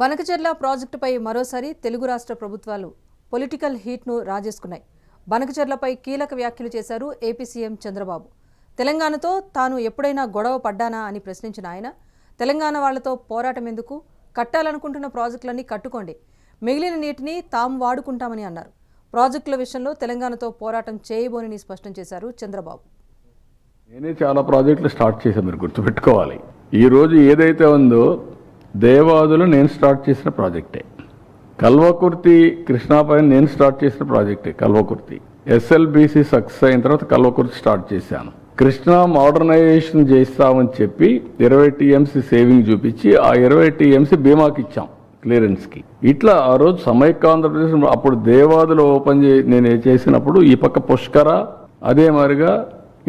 బనకచెర్ల ప్రాజెక్టుపై మరోసారి తెలుగు రాష్ట్ర ప్రభుత్వాలు పొలిటికల్ హీట్ను రాజేసుకున్నాయి. బనకచెర్లపై కీలక వ్యాఖ్యలు చేశారు ఏపీ సీఎం చంద్రబాబు. తెలంగాణతో తాను ఎప్పుడైనా గొడవ పడ్డానా అని ప్రశ్నించిన ఆయన తెలంగాణ వాళ్ళతో పోరాటం ఎందుకు? కట్టాలనుకుంటున్న ప్రాజెక్టులన్నీ కట్టుకోండి. మిగిలిన నీటిని తాము వాడుకుంటామని అన్నారు. ప్రాజెక్టుల విషయంలో తెలంగాణతో పోరాటం చేయబోనని స్పష్టం చేశారు చంద్రబాబు. నేనే చాలా ప్రాజెక్టులు స్టార్ట్ చేశాను మీరు గుర్తుపెట్టుకోవాలి. ఈ రోజు ఏదైతే ఉందో దేవాదులు నేను స్టార్ట్ చేసిన ప్రాజెక్టే. కల్వకుర్తి కృష్ణాపై నేను స్టార్ట్ చేసిన ప్రాజెక్టే కల్వకుర్తి. ఎస్ఎల్బిసి సక్సెస్ అయిన తర్వాత కల్వకుర్తి స్టార్ట్ చేశాను. కృష్ణా మోడర్నైజేషన్ చేస్తామని చెప్పి ఇరవై టీఎంసీ సేవింగ్ చూపించి ఆ ఇరవై టీఎంసీ బీమాకి ఇచ్చాం క్లియరెన్స్కి. ఇట్లా ఆ రోజు సమైక్య ఆంధ్రప్రదేశ్ అప్పుడు దేవాదులు ఓపెన్ చే నేను చేసినప్పుడు ఈ పక్క పుష్కర అదే మాదిరిగా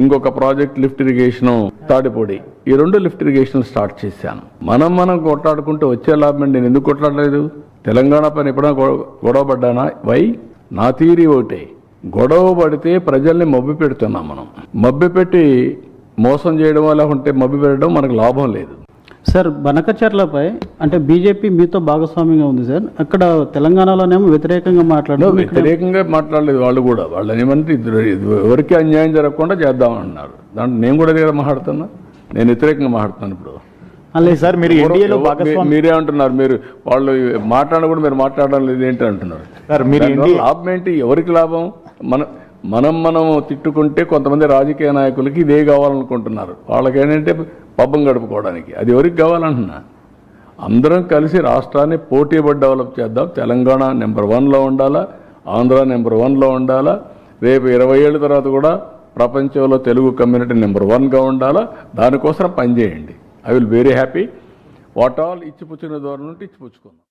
ఇంకొక ప్రాజెక్ట్ లిఫ్ట్ ఇరిగేషన్ తాడిపొడి. ఈ రెండు లిఫ్ట్ ఇరిగేషన్ స్టార్ట్ చేశాను. మనం మనం కొట్లాడుకుంటే వచ్చే లాభం నేను ఎందుకు కొట్లాడలేదు? తెలంగాణ పైన ఎప్పుడైనా గొడవ పడ్డానా? వై? నా తీరి ఒకటే. గొడవ పడితే ప్రజల్ని మబ్బి పెడుతున్నాం మనం. మబ్బి పెట్టి మోసం చేయడం లేకుంటే మబ్బి పెట్టడం మనకు లాభం లేదు. సార్ బనకచర్లపై అంటే బీజేపీ మీతో భాగస్వామ్యంగా ఉంది సార్. అక్కడ తెలంగాణలోనేమో వ్యతిరేకంగా మాట్లాడారు వ్యతిరేకంగా మాట్లాడలేదు వాళ్ళు కూడా. వాళ్ళు ఏమంటే ఎవరికి అన్యాయం జరగకుండా చేద్దామన్నారు. దాంట్లో నేను కూడా కదా మాట్లాడుతున్నా. నేను వ్యతిరేకంగా మాట్లాడుతున్నాను ఇప్పుడు. అలాగే సార్ మీరు ఎన్డీఏలో మీరే అంటున్నారు మీరు వాళ్ళు మాట్లాడిన కూడా మీరు మాట్లాడడం లేదు ఏంటి అంటున్నారు. సార్ మీరు లాభం ఏంటి? ఎవరికి లాభం? మన మనం మనం తిట్టుకుంటే కొంతమంది రాజకీయ నాయకులకి ఇదే కావాలనుకుంటున్నారు. వాళ్ళకి ఏంటంటే పబ్బం గడుపుకోవడానికి. అది ఎవరికి కావాలంటున్నా? అందరం కలిసి రాష్ట్రాన్ని పోటీపడి డెవలప్ చేద్దాం. తెలంగాణ నెంబర్ వన్లో ఉండాలా? ఆంధ్ర నెంబర్ వన్లో ఉండాలా? రేపు ఇరవై ఏళ్ళ తర్వాత కూడా ప్రపంచంలో తెలుగు కమ్యూనిటీ నెంబర్ వన్గా ఉండాలా? దానికోసం పనిచేయండి. I will very happy. What all ఇచ్చిపుచ్చిన దూరం నుండి ఇచ్చిపుచ్చుకుందాం.